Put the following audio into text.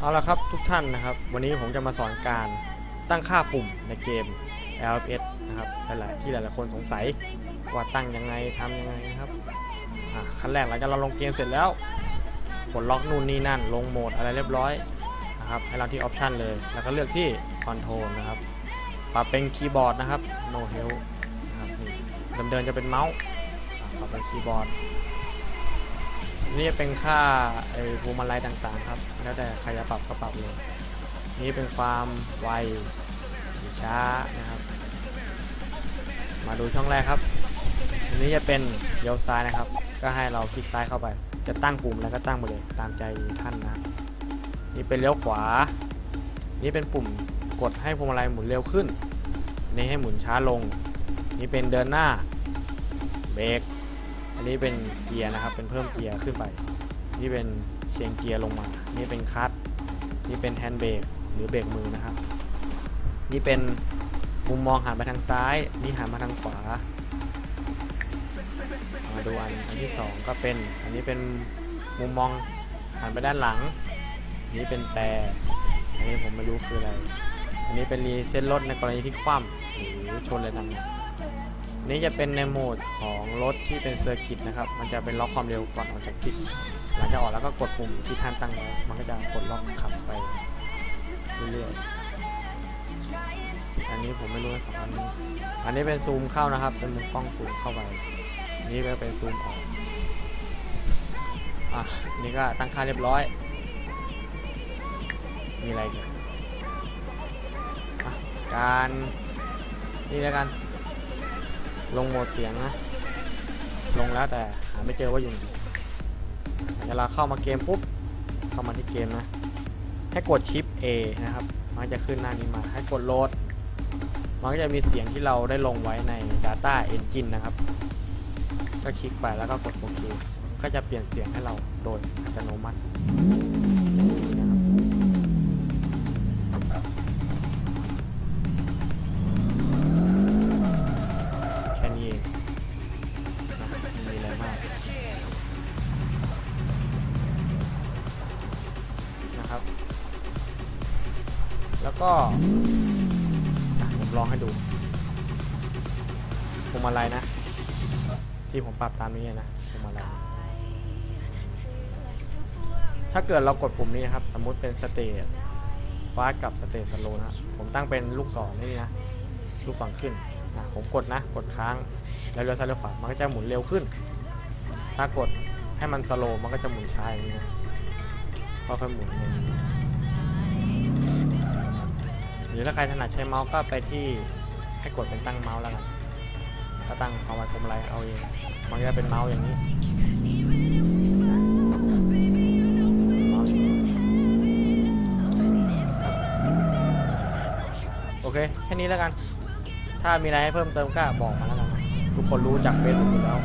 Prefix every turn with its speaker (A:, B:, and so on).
A: เอาละครับทุกท่านนะครับ วันนี้ผมจะมาสอนการตั้งค่าปุ่มในเกม LFS นะครับหลายๆที่หลายๆคนสงสัยว่าตั้งยังไงทำยังไงนะครับขั้นแรกหลังจากเราลงเกมเสร็จแล้วกดล็อกนู่นนี่นั่น ลงโหมดอะไรเรียบร้อยนะครับให้เราที่ออปชันเลยแล้วก็เลือกที่คอนโทรลนะครับปรับเป็นคีย์บอร์ดนะครับ no help นะครับนี่เดิมๆจะเป็นเมาส์ปรับเป็นคีย์บอร์ด นี่จะเป็นค่าไอ้พวงมาลัยต่างๆ ครับ แล้วแต่ใครจะปรับก็ปรับเลย นี่เป็นความไวหรือช้านะครับ มาดูช่องแรกครับอันนี้จะเป็นเลี้ยวซ้ายนะครับ ก็ให้เราคลิกซ้ายเข้าไป จะตั้งปุ่มแล้วก็ตั้งไปเลยตามใจท่านนะ นี่เป็นเลี้ยวขวา นี่เป็นปุ่มกดให้พวงมาลัยหมุนเร็วขึ้น นี่ให้หมุนช้าลง นี่เป็นเดินหน้า เบรก อันนี้เป็นเกียร์นะครับ เป็นเพิ่มเกียร์ขึ้นไป นี่เป็นเชียงเกียร์ลงมา นี่เป็นคัตนี่เป็นแฮนด์เบรกหรือเบรกมือนะครับ นี่เป็นมุมมองหันไปทางซ้าย นี่หันมาทางขวามาดูอันอันที่สองก็เป็น อันนี้เป็นมุมมองหันไปด้านหลังนนี้เป็นแต่อันนี้ผมไม่รู้คืออะไร อันนี้เป็นรีเซ็ตรถในกรณีที่คว่ำหรือชนอะไรต่างๆ นี่จะเป็นในโหมดของรถที่เป็นเซอร์กิตนะครับ มันจะเป็นล็อกความเร็วก่อนออกจากทิศหลังจากออกแล้วก็กดปุ่มที่ท่านตั้งไว้ มันก็จะกดล็อกขับไปเรื่อยๆ อันนี้ผมไม่รู้สองอันนี้อันนี้เป็นซูมเข้านะครับ เป็นมุมกล้องซูมเข้าไป นี่ก็เป็นซูมออก อะ นี่ก็ตั้งค่าเรียบร้อย มีอะไรอีกันการนี่แล้วกัน ลงโหมดเสียงนะ ลงแล้วแต่หาไม่เจอว่าอยู่ไหนเวลาเข้ามาเกมปุ๊บ เข้ามาที่เกมนะ ให้กดชิป A นะครับ มันจะขึ้นหน้านี้มา ให้กดโหลด มันก็จะมีเสียงที่เราได้ลงไว้ใน Data Engine นะครับ ก็คลิกไปแล้วก็กดโอเค ก็จะเปลี่ยนเสียงให้เราโดย แล้วก็อะผมลองให้ดูพวงมาลัยนะ ที่ผมปรับตามนี้นะพวงมาลัยถ้าเกิดเรากดปุ่มนี้นะครับ สมมุติเป็นสเตจฟ้ากับสเตจสโลนะผมตั้งเป็นลูกศรนี่นะลูกศรขึ้นนะผมกดนะ กดค้าง แล้วเลี้ยวซ้ายเลี้ยวขวามันก็จะหมุนเร็วขึ้น ถ้ากดให้มันสโลมันก็จะหมุนช้าอย่างนี้นะค่อยๆหมุนอย่างนี้ หรือถ้าใครถนัดใช้เมาส์ก็ไปที่ให้กดเป็นตั้งเมาส์แล้วกันถ้าตั้งเอาไว้ผมไรเอาเองมันก็จะเป็นเมาส์อย่างนี้โอเคแค่นี้แล้วกัน ถ้ามีอะไรให้เพิ่มเติมก็บอกมาแล้วกันทุกคนรู้จักเฟซผมอยู่แล้ว